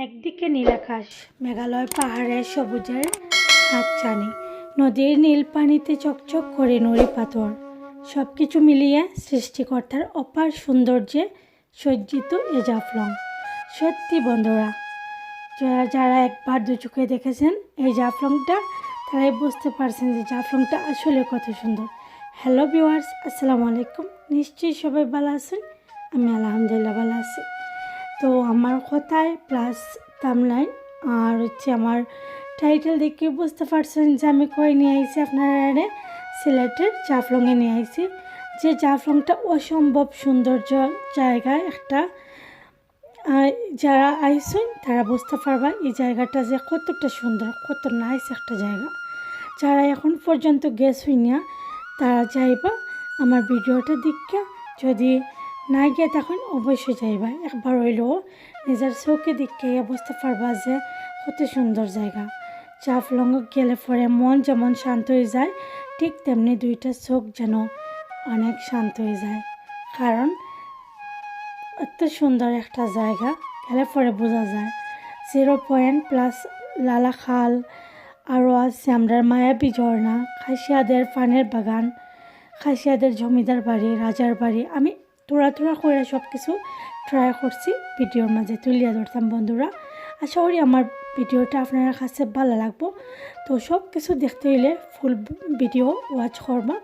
একদিকে নীলাকাশ, মেঘালয় পাহাড়ের সবুজের হাতছানি, নদীর নীল পানিতে চকচক করে নুড়ি পাথর। সব কিছু মিলিয়ে সৃষ্টিকর্তার অপার সৌন্দর্যে সজ্জিত এ জাফলং। সত্যি বন্ধুরা, যারা যারা একবার দু চোখে দেখেছেন এই জাফলংটা, তারাই বুঝতে পারছেন যে জাফলংটা আসলে কত সুন্দর। হ্যালো ভিওয়ার্স আসসালামু আলাইকুম। নিশ্চয়ই সবাই ভালো আছেন? আমি আলহামদুলিল্লাহ ভালো আছি। তো আমার কথায় প্লাস তামলাইন আর হচ্ছে আমার টাইটেল দেখে বুঝতে পারছেন যে আমি কই নিয়ে আইছি আপনারা সিলেটের জাফলংয়ে নিয়ে আইছি। যে জাফলংটা অসম্ভব সৌন্দর্য জায়গা একটা। যারা আইসুন তারা বুঝতে পারবা এই জায়গাটা যে কতটা সুন্দর, কত নাইস একটা জায়গা। যারা এখন পর্যন্ত গেছুই না, তারা যাইবা আমার ভিডিওটা দিকে যদি না গিয়ে তখন অবশ্যই যাইবা। একবার হইলেও নিজের চোখে দিকে বুঝতে পারবা যে কত সুন্দর জায়গা। জাফলং গেলে পরে মন যেমন শান্ত হয়ে যায়, ঠিক তেমনি দুইটা চোখ যেন অনেক শান্ত হয়ে যায়। কারণ এত সুন্দর একটা জায়গা গেলে পরে বোঝা যায়। জিরো পয়েন্ট প্লাস লালা খাল, আরও আছে আমরা মায়াবী ঝর্ণা, খাসিয়াদের পানের বাগান, খাসিয়াদের জমিদার বাড়ি, রাজার বাড়ি। আমি তোড়া তোড়া করে সব কিছু ট্রাই করছি, ভিডিওর মাঝে তুলিয়া ধরতাম বন্ধুরা। আশা করি আমার ভিডিওটা আপনার কাছে ভালো লাগবো। তো সব কিছু দেখতে হইলে ফুল ভিডিও ওয়াচ করবা।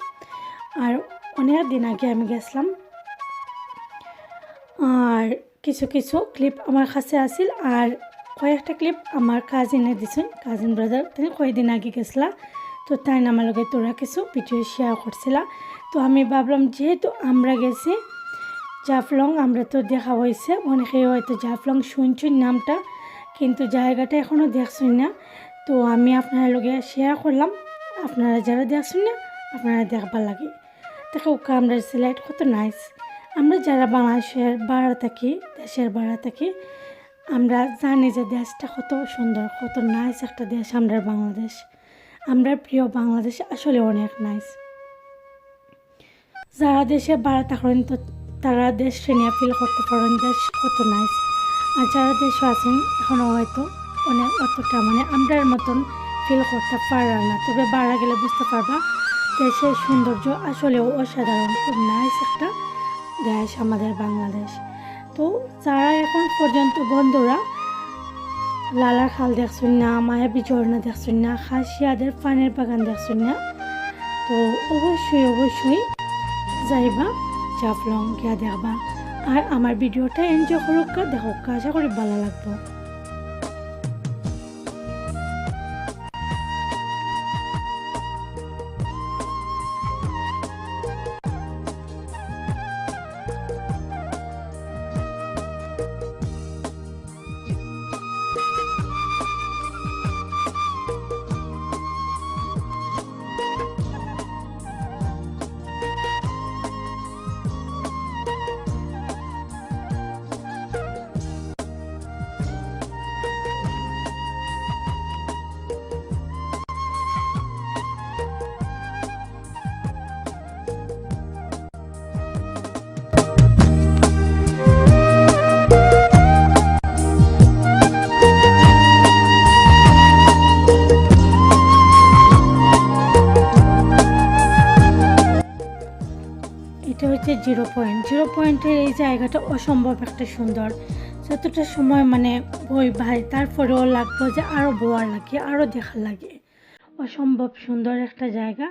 আর অনেক দিন আগে আমি গেছিলাম। আর কিছু কিছু ক্লিপ আমার কাছে আসিল আর কয়েকটা ক্লিপ আমার কাজিনে দিছেন কাজিন ব্রাদার তিনি কয়েকদিন আগে গেছিলা। তো তাই আমার লগে তোরা কিছু ভিডিও শেয়ার করছিলা। তো আমি ভাবলাম, যেহেতু আমরা গেছি জাফলং আমরা তো দেখা হয়েছে। অনেকে হয়তো জাফলং শুনছুন নামটা, কিন্তু জায়গাটা এখনও দেখছুন না। তো আমি আপনার লগে শেয়ার করলাম। আপনারা যারা দেখছুন না, আপনারা দেখবার লাগে। দেখো আমরা সিলাইট কত নাইস আমরা যারা বাংলাদেশের বাড়া থাকি, দেশের বাড়া থাকি, আমরা জানি যে দেশটা কত সুন্দর, কত নাইস একটা দেশ আমরা বাংলাদেশ। আমরা প্রিয় বাংলাদেশ আসলে অনেক নাইস যারা দেশে বাড়া থাকেন তো তারা দেশ নিয়ে ফিল করতে পারেন, দেশ কত নাইস আর যারা দেশে আছেন এখনও হয়তো অনেক অতটা মানে আমরার মতন ফিল করতে পারার না। তবে বাড়া গেলে বুঝতে পারবা, দেশের সৌন্দর্য আসলেও অসাধারণ। খুব নাইস একটা দেশ আমাদের বাংলাদেশ। তো যারা এখন পর্যন্ত বন্ধুরা লালার খাল দেখছেন না মায়াবী ঝর্ণা দেখছেন না, খাসিয়াদের পানের বাগান দেখছেন না, তো অবশ্যই অবশ্যই যাইবা। জাফলং গিয়া দেখবা। আর আমার ভিডিওটা এনজয় করুক দেখো আশা করি ভালো লাগবো। পয়েন্টের এই জায়গাটা অসম্ভব একটা সুন্দর। যতটা সময় মানে বই ভাই তারপরেও লাগবো যে আরও বোয়ার লাগে আরও দেখার লাগে। অসম্ভব সুন্দর একটা জায়গা।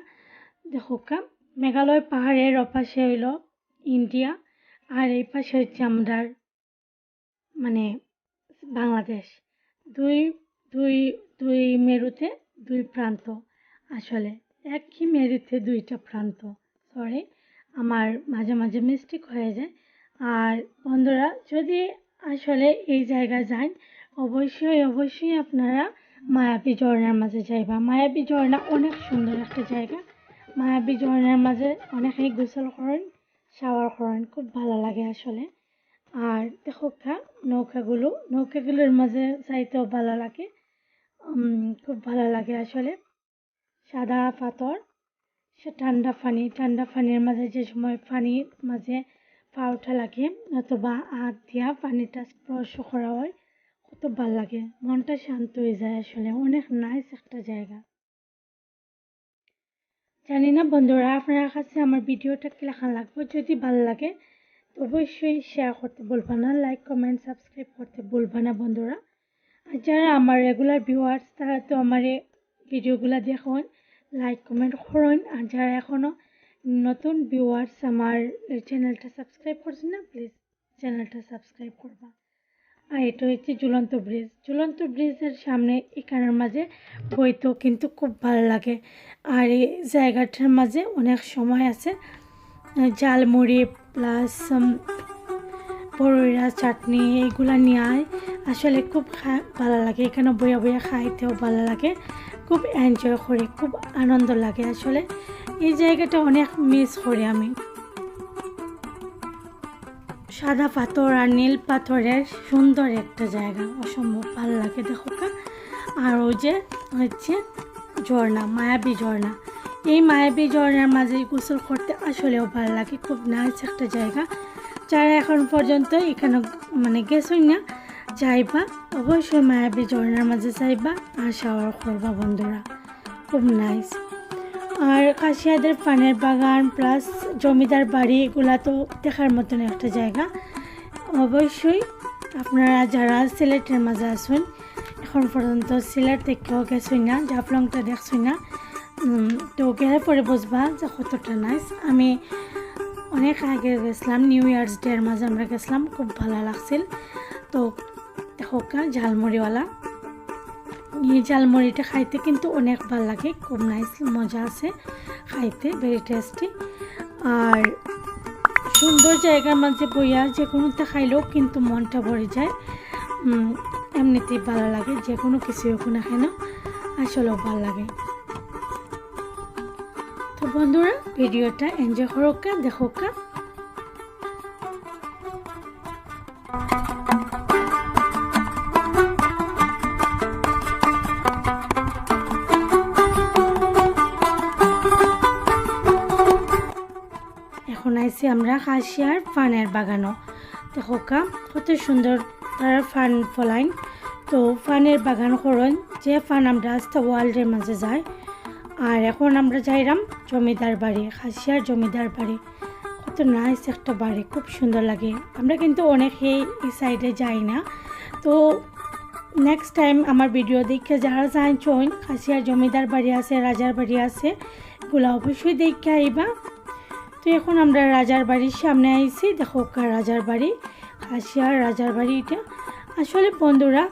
দেখো কা, মেঘালয় পাহাড়ের অপাশে হইল ইন্ডিয়া, আর এই পাশে হচ্ছে আমরা মানে বাংলাদেশ। দুই দুই দুই মেরুতে দুই প্রান্ত আসলে। একই মেরুতে দুইটা প্রান্ত সরি আমার মাঝে মাঝে মিস্টেক হয়ে যায়। আর বন্ধুরা, যদি আসলে এই জায়গায় যান, অবশ্যই অবশ্যই আপনারা মায়াবী ঝর্ণার মাঝে যাইবা মায়াবী ঝর্ণা অনেক সুন্দর একটা জায়গা। মায়াবী ঝর্ণার মাঝে অনেকেই গোসল করেন শাওয়ার করেন, খুব ভালো লাগে আসলে। আর দেখো নৌকাগুলো, নৌকাগুলোর মাঝে যাইতেও ভালো লাগে। খুব ভালো লাগে আসলে। সাদা পাথর সে ঠান্ডা পানি, ঠান্ডা পানির মাঝে যে সময় পানির মাঝে পা ওঠা লাগে, অথবা হাত দিয়া পানিটা স্পর্শ করা হয়, কত ভালো লাগে। মনটা শান্ত হয়ে যায় আসলে, অনেক নাইস একটা জায়গা। জানি না বন্ধুরা, আপনার কাছে আমার ভিডিওটা কেমন লাগবে? যদি ভালো লাগে অবশ্যই শেয়ার করতে ভুলবা না লাইক কমেন্ট সাবস্ক্রাইব করতে ভুলবা না বন্ধুরা। আর যারা আমার রেগুলার ভিউয়ার্স তারা তো আমার এই ভিডিওগুলো দেখুন লাইক কমেন্ট করুন আর যারা এখনও নতুন ভিউয়ার্স আমার চ্যানেলটা সাবস্ক্রাইব করছেন না প্লিজ চ্যানেলটা সাবস্ক্রাইব করবা। আর এটা হচ্ছে ঝুলন্ত ব্রিজ ঝুলন্ত ব্রিজের সামনে, এখানের মাঝে বইতেও কিন্তু খুব ভালো লাগে। আর এই জায়গাটার মাঝে অনেক সময় আছে জালমুড়ি প্লাস বড়ইরা চাটনি এগুলা নিয়ে আসলে খুব ভালো লাগে। এখানে বইয়া বইয়া খাইতেও ভালো লাগে। খুব এনজয় করি, খুব আনন্দ লাগে আসলে। এই জায়গাটা অনেক মিস করি আমি। সাদা পাথর আর নীল পাথরের সুন্দর একটা জায়গা, অসম্ভব ভালো লাগে দেখো। আর ওই যে হচ্ছে ঝর্ণা, মায়াবী ঝর্ণা। এই মায়াবী ঝর্ণার মাঝে গোসল করতে আসলেও ভালো লাগে, খুব নাইস একটা জায়গা। যারা এখন পর্যন্ত এখানে মানে গেছই না যাইবা অবশ্যই মায়াবী ঝর্ণার মাঝে যাইবা আর করবা বন্ধুরা। খুব নাইস আর কাশিয়াদের পানের বাগান প্লাস জমিদার বাড়ি, এগুলা তো দেখার মতন একটা জায়গা। অবশ্যই আপনারা যারা সিলেটের মাঝে আসুন এখন পর্যন্ত সিলেট দেখেও গেছই না, জাফলংটা দেখছই না তো গেলে পরে বুঝবা যে কতটা নাইস আমি অনেক আগে গেছিলাম নিউ ইয়ার্স ডের মাঝে আমরা গেছিলাম, খুব ভালো লাগছিল। তো হোকা ঝালমুড়িওয়ালা। এই ঝালমুড়িটা খাইতে কিন্তু অনেক ভালো লাগে, খুব নাইস মজা আছে খাইতে ভেরি টেস্টি আর সুন্দর জায়গার মাঝে বইয়া যে কোনোটা খাইলেও কিন্তু মনটা ভরে যায়। এমনিতেই ভালো লাগে যে কোনো কিছু ওখানে কেন, আসলেও ভালো লাগে। তো বন্ধুরা, ভিডিওটা এনজয় করোকা দেখোকা এখন আইছি আমরা কাশিয়ার ফানের বাগানও। তো হোকা কত সুন্দর তারা ফান ফলাইন। তো ফানের বাগান করন, যে ফান আমরা আস্তে ওয়ার্ল্ডের মাঝে যায় আর এখন আমরা যাইরাম জমিদার বাড়ি, খাসিয়ার জমিদার বাড়ি। কত নাইস একটা বাড়ি, খুব সুন্দর লাগে। আমরা কিন্তু অনেকেই এই সাইডে যাই না। তো নেক্সট টাইম আমার ভিডিও দেখে যারা জানছেন খাসিয়ার জমিদার বাড়ি আছে, রাজার বাড়ি আছে, এগুলো অবশ্যই দেখে আইবা। তো এখন আমরা রাজার বাড়ির সামনে আইছি। দেখো রাজার বাড়ি, খাসিয়ার রাজার বাড়ি এটা। আসলে বন্ধুরা,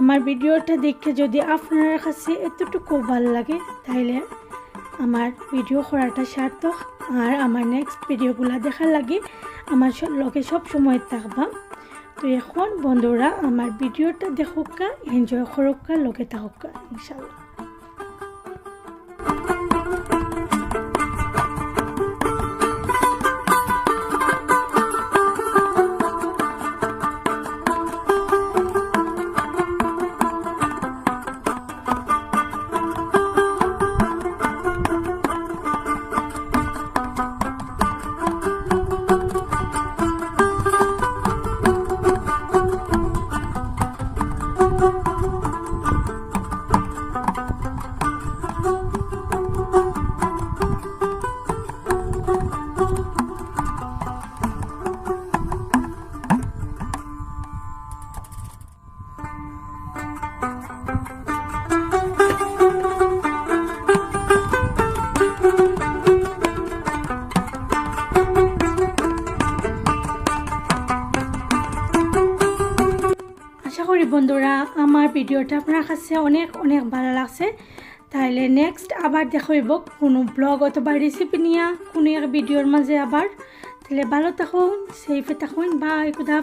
আমার ভিডিওটা দেখে যদি আপনার কাছে এতটুকু ভালো লাগে, তাইলে আমার ভিডিও করাটা সার্থক। আর আমার নেক্সট ভিডিওগুলো দেখার লাগে, আমার লগে সব সময় থাকবা। তো এখন বন্ধুরা, আমার ভিডিওটা দেখোকা এনজয় করোকা লোকে থাকা ইনশাল্লাহ। বন্ধুরা, আমার ভিডিওটা আপনার কাছে অনেক অনেক ভালো লাগছে তাহলে নেক্সট আবার দেখাইব কোনো ব্লগ অথবা রেসিপি নিয়ে, কোনো এক ভিডিওর মাঝে আবার তাহলে ভালো থাকুন সেফে থাকুন বাই খুদা।